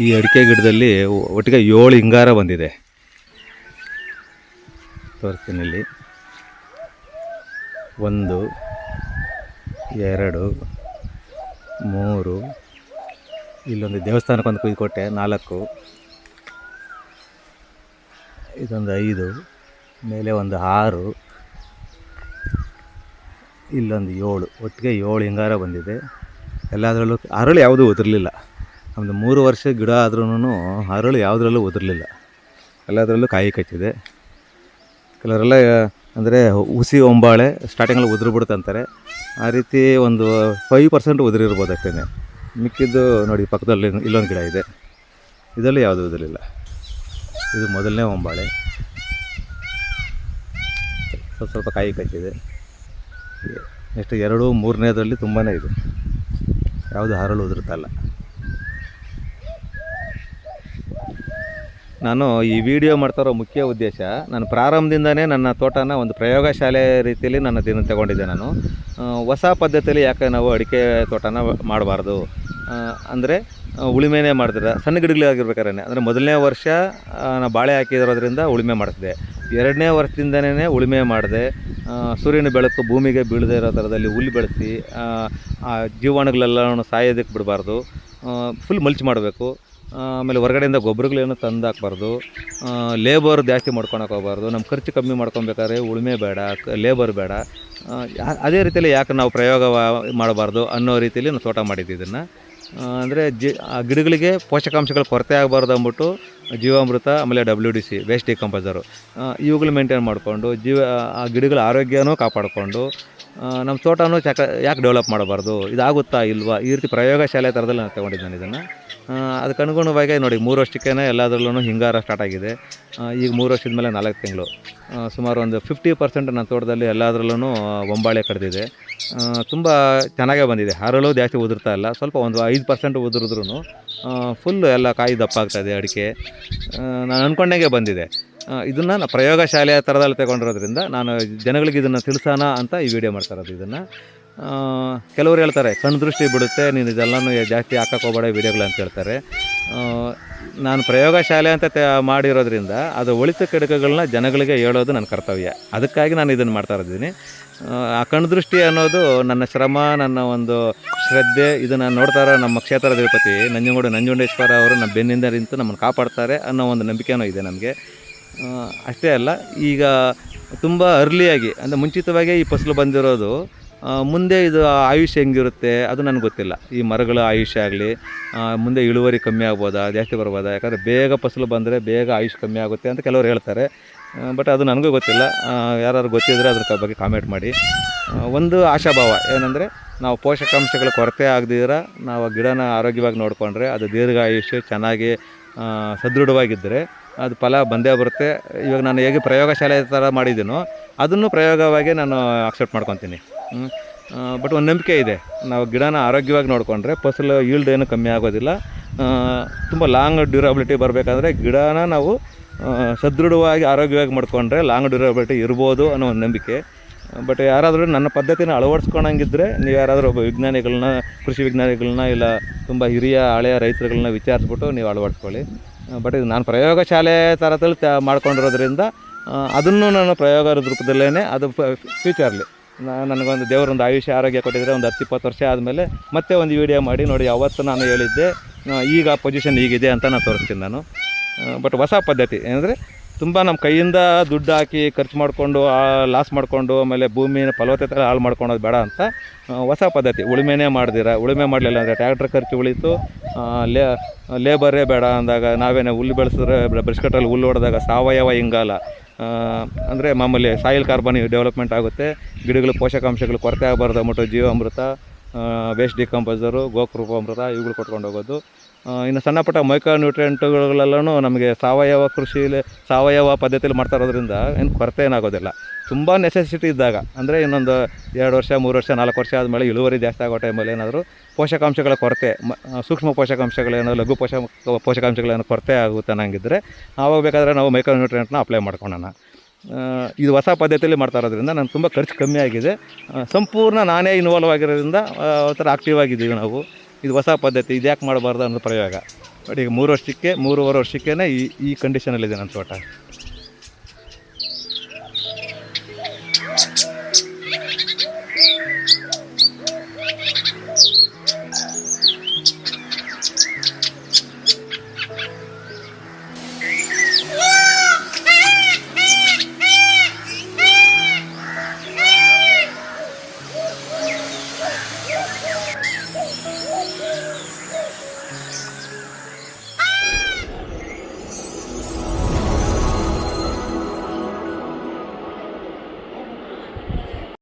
ಈ ಅಡಿಕೆ ಗಿಡದಲ್ಲಿ ಒಟ್ಟಿಗೆ ಏಳು ಹಿಂಗಾರ ಬಂದಿದೆ. ತೋರಿಸ್ತೀನಿ ಒಂದು, ಎರಡು, ಮೂರು, ಇಲ್ಲೊಂದು ದೇವಸ್ಥಾನಕ್ಕೊಂದು ಕುಯ್ದು ಕೊಟ್ಟೆ, ನಾಲ್ಕು. ಇದೊಂದು ಐದು, ಮೇಲೆ ಒಂದು ಆರು. ಇಲ್ಲೊಂದು ಏಳು, ಒಟ್ಟಿಗೆ ಏಳು ಹಿಂಗಾರ ಬಂದಿದೆ. ಎಲ್ಲದರಲ್ಲೂ ಅರಳು ಯಾವುದೂ ಉದುರಲಿಲ್ಲ. ನಮ್ಮದು ಮೂರು ವರ್ಷ ಗಿಡ ಆದ್ರೂ ಹರಳು ಯಾವುದರಲ್ಲೂ ಉದುರಲಿಲ್ಲ. ಎಲ್ಲದರಲ್ಲೂ ಕಾಯಿ ಕಚ್ಚಿದೆ. ಕೆಲವರೆಲ್ಲ, ಅಂದರೆ ಹುಸಿ ಒಂಬಾಳೆ ಸ್ಟಾರ್ಟಿಂಗಲ್ಲಿ ಉದುರು ಬಿಡುತ್ತೆ ಅಂತಾರೆ. ಆ ರೀತಿ ಒಂದು ಫೈವ್ ಪರ್ಸೆಂಟ್ ಉದುರಿರ್ಬೋದು ಅಷ್ಟೇ ಮಿಕ್ಕಿದ್ದು ನೋಡಿ ಪಕ್ಕದಲ್ಲಿ ಇಲ್ಲೊಂದು ಗಿಡ ಇದೆ. ಇದರಲ್ಲಿ ಯಾವುದೂ ಉದುರಿಲ್ಲ ಇದು ಮೊದಲನೇ ಒಂಬಾಳೆ. ಸ್ವಲ್ಪ ಸ್ವಲ್ಪ ಕಾಯಿ ಕಚ್ಚಿದೆ. ನೆಕ್ಸ್ಟ್ ಎರಡು, ಮೂರನೇದರಲ್ಲಿ ತುಂಬಾ ಇದೆ. ಯಾವುದು ಹರಳು ಉದುರುತ್ತಲ್ಲ ನಾನು ಈ ವಿಡಿಯೋ ಮಾಡ್ತಾ ಇರೋ ಮುಖ್ಯ ಉದ್ದೇಶ, ನಾನು ಪ್ರಾರಂಭದಿಂದನೇ ನನ್ನ ತೋಟನ ಒಂದು ಪ್ರಯೋಗಶಾಲೆ ರೀತಿಯಲ್ಲಿ ನನ್ನ ದಿನ ತಗೊಂಡಿದ್ದೆ ನಾನು. ಹೊಸ ಪದ್ಧತಿಯಲ್ಲಿ ಯಾಕೆ ನಾವು ಅಡಿಕೆ ತೋಟನ ಮಾಡಬಾರ್ದು? ಅಂದರೆ ಉಳುಮೆನೇ ಮಾಡಿದ್ರೆ ಸಣ್ಣ ಗಿಡಗಳಾಗಿರ್ಬೇಕಾದ್ರೆ ಅಂದರೆ ಮೊದಲನೇ ವರ್ಷ ನಾನು ಬಾಳೆ ಹಾಕಿರೋದ್ರಿಂದ ಉಳುಮೆ ಮಾಡಿಸಿದೆ ಎರಡನೇ ವರ್ಷದಿಂದನೇ ಉಳುಮೆ ಮಾಡಿದೆ. ಸೂರ್ಯನ ಬೆಳಕು ಭೂಮಿಗೆ ಬೀಳದೇ ಇರೋ ಥರದಲ್ಲಿ ಹುಲ್ಲು ಬೆಳೆಸಿ, ಆ ಜೀವಾಣುಗಳೆಲ್ಲ ಸಾಯೋದಕ್ಕೆ ಬಿಡಬಾರ್ದು. ಫುಲ್ ಮಲ್ಚ್ ಮಾಡಬೇಕು. ಆಮೇಲೆ ಹೊರಗಡೆಯಿಂದ ಗೊಬ್ಬರಗಳೇನು ತಂದು ಹಾಕ್ಬಾರ್ದು ಲೇಬರ್ ಜಾಸ್ತಿ ಮಾಡ್ಕೊಳಕ್ಕೆ ಹೋಗ್ಬಾರ್ದು ನಮ್ಮ ಖರ್ಚು ಕಮ್ಮಿ ಮಾಡ್ಕೊಬೇಕಾದ್ರೆ ಉಳುಮೆ ಬೇಡ ಲೇಬರ್ ಬೇಡ. ಅದೇ ರೀತಿಯಲ್ಲಿ ಯಾಕೆ ನಾವು ಪ್ರಯೋಗ ಮಾಡಬಾರ್ದು ಅನ್ನೋ ರೀತಿಯಲ್ಲಿ ನಾವು ತೋಟ ಮಾಡಿದ್ದು ಇದನ್ನು. ಅಂದರೆ ಜಿ, ಆ ಗಿಡಗಳಿಗೆ ಪೋಷಕಾಂಶಗಳು ಕೊರತೆ ಆಗಬಾರ್ದು ಅಂದ್ಬಿಟ್ಟು ಜೀವಾಮೃತ, ಆಮೇಲೆ W D C waste decomposer ಇವುಗಳು ಮೇಂಟೈನ್ ಮಾಡಿಕೊಂಡು, ಜೀವ, ಆ ಗಿಡಗಳ ಆರೋಗ್ಯನೂ ಕಾಪಾಡಿಕೊಂಡು ನಮ್ಮ ತೋಟನೂ ಚಕ, ಯಾಕೆ ಡೆವಲಪ್ ಮಾಡಬಾರ್ದು, ಇದಾಗುತ್ತಾ ಇಲ್ವಾ, ಈ ರೀತಿ ಪ್ರಯೋಗಶಾಲೆ ಥರದಲ್ಲಿ ನಾನು ತೊಗೊಂಡಿದ್ದೆ ನಾನು ಇದನ್ನು. ಅದಕ್ಕೆ ಅನುಗುಣವಾಗಿ ನೋಡಿ, ಮೂರು ವರ್ಷಕ್ಕೇ ಎಲ್ಲದರಲ್ಲೂ ಹಿಂಗಾರ ಸ್ಟಾರ್ಟ್ ಆಗಿದೆ. ಈಗ ಮೂರು ವರ್ಷದ ಮೇಲೆ ನಾಲ್ಕು ತಿಂಗಳು. ಸುಮಾರು ಒಂದು ಫಿಫ್ಟಿ ಪರ್ಸೆಂಟ್ ನನ್ನ ತೋಟದಲ್ಲಿ ಎಲ್ಲದರಲ್ಲೂ ಒಂಬಾಳೆ ಕಡ್ದಿದೆ. ತುಂಬ ಚೆನ್ನಾಗೇ ಬಂದಿದೆ. ಹರಳು ಜಾಸ್ತಿ ಉದುರ್ತಾ ಇಲ್ಲ. ಸ್ವಲ್ಪ ಒಂದು ಐದು ಪರ್ಸೆಂಟ್ ಉದುರಿದ್ರೂ ಫುಲ್ ಎಲ್ಲ ಕಾಯಿ ದಪ್ಪ ಆಗ್ತಾಯಿದೆ ಅಡಿಕೆ. ನಾನು ಅಂದ್ಕೊಂಡಂಗೆ ಬಂದಿದೆ. ಇದನ್ನು ನಾನು ಪ್ರಯೋಗಶಾಲೆಯ ಥರದಲ್ಲಿ ತಗೊಂಡಿರೋದ್ರಿಂದ ನಾನು ಜನಗಳಿಗೆ ಇದನ್ನು ತಿಳಿಸೋಣ ಅಂತ ಈ ವಿಡಿಯೋ ಮಾಡ್ತಾ ಇರೋದು ಇದನ್ನು. ಕೆಲವರು ಹೇಳ್ತಾರೆ, ಕಣ್ಣು ದೃಷ್ಟಿ ಬಿಡುತ್ತೆ, ನೀನು ಇದೆಲ್ಲನೂ ಜಾಸ್ತಿ ಹಾಕಕ್ಕೆ ವಿಡಿಯೋಗಳು ಅಂತ ಹೇಳ್ತಾರೆ. ನಾನು ಪ್ರಯೋಗಶಾಲೆ ಅಂತ ಮಾಡಿರೋದ್ರಿಂದ ಅದು ಒಳಿತು ಕೆಡುಕುಗಳನ್ನ ಜನಗಳಿಗೆ ಹೇಳೋದು ನನ್ನ ಕರ್ತವ್ಯ. ಅದಕ್ಕಾಗಿ ನಾನು ಇದನ್ನು ಮಾಡ್ತಾ ಇದ್ದೀನಿ ಆ ಕಣ್ದೃಷ್ಟಿ ಅನ್ನೋದು ನನ್ನ ಶ್ರಮ, ನನ್ನ ಒಂದು ಶ್ರದ್ಧೆ, ಇದನ್ನು ನೋಡ್ತಾ ನಮ್ಮ ಕ್ಷೇತ್ರ ಅಧಿಪತಿ ನಂಜನಗೂಡು ನಂಜುಂಡೇಶ್ವರ ಅವರು ನಮ್ಮ ಬೆನ್ನಿಂದ ನಿಂತು ನಮ್ಮನ್ನು ಕಾಪಾಡ್ತಾರೆ ಅನ್ನೋ ಒಂದು ನಂಬಿಕೆನೂ ಇದೆ ನಮಗೆ. ಅಷ್ಟೇ ಅಲ್ಲ, ಈಗ ತುಂಬ ಅರ್ಲಿಯಾಗಿ ಅಂದರೆ ಮುಂಚಿತವಾಗಿ ಈ ಫಸಲು ಬಂದಿರೋದು ಮುಂದೆ ಇದು ಆಯುಷ್ಯ ಹೆಂಗಿರುತ್ತೆ, ಅದು ನನಗೆ ಗೊತ್ತಿಲ್ಲ. ಈ ಮರಗಳ ಆಯುಷ್ಯ ಆಗಲಿ ಮುಂದೆ ಇಳುವರಿ ಕಮ್ಮಿ ಆಗ್ಬೋದಾ ಜಾಸ್ತಿ ಬರ್ಬೋದಾ? ಯಾಕಂದರೆ ಬೇಗ ಫಸಲು ಬಂದರೆ ಬೇಗ ಆಯುಷ್ ಕಮ್ಮಿ ಆಗುತ್ತೆ ಅಂತ ಕೆಲವರು ಹೇಳ್ತಾರೆ. ಬಟ್ ಅದು ನನಗೂ ಗೊತ್ತಿಲ್ಲ. ಯಾರು ಗೊತ್ತಿದ್ದರೆ ಅದ್ರ ಬಗ್ಗೆ ಕಾಮೆಂಟ್ ಮಾಡಿ. ಒಂದು ಆಶಾಭಾವ ಏನಂದರೆ, ನಾವು ಪೋಷಕಾಂಶಗಳ ಕೊರತೆ ಆಗದಿದ್ರೆ ನಾವು ಗಿಡನ ಆರೋಗ್ಯವಾಗಿ ನೋಡಿಕೊಂಡ್ರೆ ಅದು ದೀರ್ಘ ಆಯುಷ್ಯ ಚೆನ್ನಾಗಿ ಸದೃಢವಾಗಿದ್ದರೆ ಅದು ಫಲ ಬಂದೇ ಬರುತ್ತೆ. ಇವಾಗ ನಾನು ಹೇಗೆ ಪ್ರಯೋಗಶಾಲೆ ಥರ ಮಾಡಿದ್ದೀನೋ ಅದನ್ನು ಪ್ರಯೋಗವಾಗಿ ನಾನು ಅಕ್ಸೆಪ್ಟ್ ಮಾಡ್ಕೊತೀನಿ. ಬಟ್ ಒಂದು ನಂಬಿಕೆ ಇದೆ. ನಾವು ಗಿಡನ ಆರೋಗ್ಯವಾಗಿ ನೋಡಿಕೊಂಡ್ರೆ ಫಸಲು ಈಲ್ಡ್ ಏನು ಕಮ್ಮಿ ಆಗೋದಿಲ್ಲ. ತುಂಬ ಲಾಂಗ್ ಡ್ಯೂರಬಿಲಿಟಿ ಬರಬೇಕಾದ್ರೆ ಗಿಡನ ನಾವು ಸದೃಢವಾಗಿ ಆರೋಗ್ಯವಾಗಿ ಮಾಡ್ಕೊಂಡ್ರೆ ಲಾಂಗ್ ಡ್ಯೂರಬಿಲಿಟಿ ಇರ್ಬೋದು ಅನ್ನೋ ಒಂದು ನಂಬಿಕೆ. ಬಟ್ ಯಾರಾದರೂ ನನ್ನ ಪದ್ಧತಿನ ಅಳವಡಿಸ್ಕೊಳಂಗಿದ್ರೆ ನೀವು ಯಾರಾದರೂ ಒಬ್ಬ ವಿಜ್ಞಾನಿಗಳನ್ನ, ಕೃಷಿ ವಿಜ್ಞಾನಿಗಳನ್ನ ಇಲ್ಲ ತುಂಬ ಹಿರಿಯ, ಹಳೆಯ ರೈತರುಗಳನ್ನ ವಿಚಾರಿಸ್ಬಿಟ್ಟು ನೀವು ಅಳವಡಿಸ್ಕೊಳ್ಳಿ. ಬಟ್ ಇದು ನಾನು ಪ್ರಯೋಗಶಾಲೆ ಥರದಲ್ಲಿ ತ ಮಾಡ್ಕೊಂಡಿರೋದ್ರಿಂದ ಅದನ್ನು ನಾನು ಪ್ರಯೋಗ ರೂಪದಲ್ಲೇ ಅದು ಫ್ಯೂಚರ್ಲಿ ನನಗೊಂದು ದೇವರೊಂದು ಆಯುಷ್ಯ, ಆರೋಗ್ಯ ಕೊಟ್ಟಿದ್ರೆ ಒಂದು ಹತ್ತು ಇಪ್ಪತ್ತು ವರ್ಷ ಆದಮೇಲೆ ಮತ್ತೆ ಒಂದು ವಿಡಿಯೋ ಮಾಡಿ ನೋಡಿ, ಅವತ್ತು ನಾನು ಹೇಳಿದ್ದೆ ಈಗ ಪೊಸಿಷನ್ ಹೀಗಿದೆ ಅಂತ ನಾನು ತೋರಿಸ್ತೀನಿ ನಾನು. ಬಟ್ ಹೊಸ ಪದ್ಧತಿ, ಏನಂದರೆ ತುಂಬ ನಮ್ಮ ಕೈಯಿಂದ ದುಡ್ಡು ಹಾಕಿ ಖರ್ಚು ಮಾಡಿಕೊಂಡು ಲಾಸ್ ಮಾಡಿಕೊಂಡು, ಆಮೇಲೆ ಭೂಮಿನ ಫಲವತ್ತತೆ ಹಾಳು ಮಾಡ್ಕೊಳೋದು ಬೇಡ ಅಂತ ಹೊಸ ಪದ್ಧತಿ. ಉಳುಮೆನೇ ಮಾಡ್ದಿರ? ಉಳುಮೆ ಮಾಡಲಿಲ್ಲ ಅಂದರೆ ಟ್ಯಾಕ್ಟ್ರ್ ಖರ್ಚು ಉಳಿತು ಲೇ ಲೇಬರೇ ಬೇಡ ಅಂದಾಗ ನಾವೇನೇ ಹುಲ್ಲು ಬೆಳೆಸಿದ್ರೆ ಬ್ರಷ್ಕಟ್ಟಲ್ಲಿ ಹುಲ್ಲು ಹೊಡೆದಾಗ ಸಾವಯವ ಇಂಗಾಲ ಅಂದರೆ ಮಾಮೂಲಿ ಸಾಯಿಲ್ ಕಾರ್ಬನ್ ಡೆವಲಪ್ಮೆಂಟ್ ಆಗುತ್ತೆ. ಗಿಡಗಳು ಪೋಷಕಾಂಶಗಳು ಕೊರತೆ ಆಗಬಾರ್ದು ಅಂದ್ಬಿಟ್ಟು ಜೀವಾಮೃತ ವೇಸ್ಟ್ ಡಿಕಂಪೋಸರು ಗೋಕೃಪಾಮೃತ, ಇವುಗಳು ಕೊಟ್ಕೊಂಡು ಹೋಗೋದು. ಇನ್ನು ಸಣ್ಣ ಪುಟ್ಟ ಮೈಕ್ರೋ ನ್ಯೂಟ್ರಿಯೆಂಟ್ಗಳೆಲ್ಲನೂ ನಮಗೆ ಸಾವಯವ ಕೃಷಿಲಿ ಸಾವಯವ ಪದ್ಧತಿಯಲ್ಲಿ ಮಾಡ್ತಾ ಇರೋದ್ರಿಂದ ಏನು ಕೊರತೆ ಏನಾಗೋದಿಲ್ಲ. ತುಂಬ ನೆಸೆಸಿಟಿ ಇದ್ದಾಗ ಅಂದರೆ ಇನ್ನೊಂದು ಎರಡು ವರ್ಷ ಮೂರು ವರ್ಷ ನಾಲ್ಕು ವರ್ಷ ಆದಮೇಲೆ ಇಳುವರಿ ಜಾಸ್ತಿ ಆಗೋ ಟೈಮಲ್ಲಿ ಏನಾದರೂ ಪೋಷಕಾಂಶಗಳ ಕೊರತೆ ಸೂಕ್ಷ್ಮ ಪೋಷಕಾಂಶಗಳೇನೋ ಲಘು ಪೋಷ ಪೋಷಕಾಂಶಗಳೇನು ಕೊರತೆ ಆಗುತ್ತೆ ಅನ್ನಂಗಿದ್ರೆ ಆವಾಗ ಬೇಕಾದರೆ ನಾವು ಮೈಕ್ರೋ ನ್ಯೂಟ್ರಿಯೆಂಟ್ನ ಅಪ್ಲೈ ಮಾಡ್ಕೊಳ್ಳೋಣ ಇದು ಹೊಸ ಪದ್ಧತಿಯಲ್ಲಿ ಮಾಡ್ತಾ ಇರೋದ್ರಿಂದ ನಾನು ತುಂಬ ಖರ್ಚು ಕಮ್ಮಿ ಆಗಿದೆ. ಸಂಪೂರ್ಣ ನಾನೇ ಇನ್ವಾಲ್ವ್ ಆಗಿರೋದ್ರಿಂದ ಆ, ಒಂಥರ ಆಕ್ಟಿವ್ ಆಗಿದ್ದೀವಿ ನಾವು. ಇದು ಹೊಸ ಪದ್ಧತಿ, ಇದು ಯಾಕೆ ಮಾಡಬಾರ್ದು ಅನ್ನೋ ಪ್ರಯೋಗ. ಬಟ್ ಈಗ ಮೂರು ವರ್ಷಕ್ಕೆ, ಮೂರುವರೆ ವರ್ಷಕ್ಕೇ ಈ ಈ ಕಂಡೀಷನಲ್ಲಿದೆ ನನ್ನ ತೋಟ.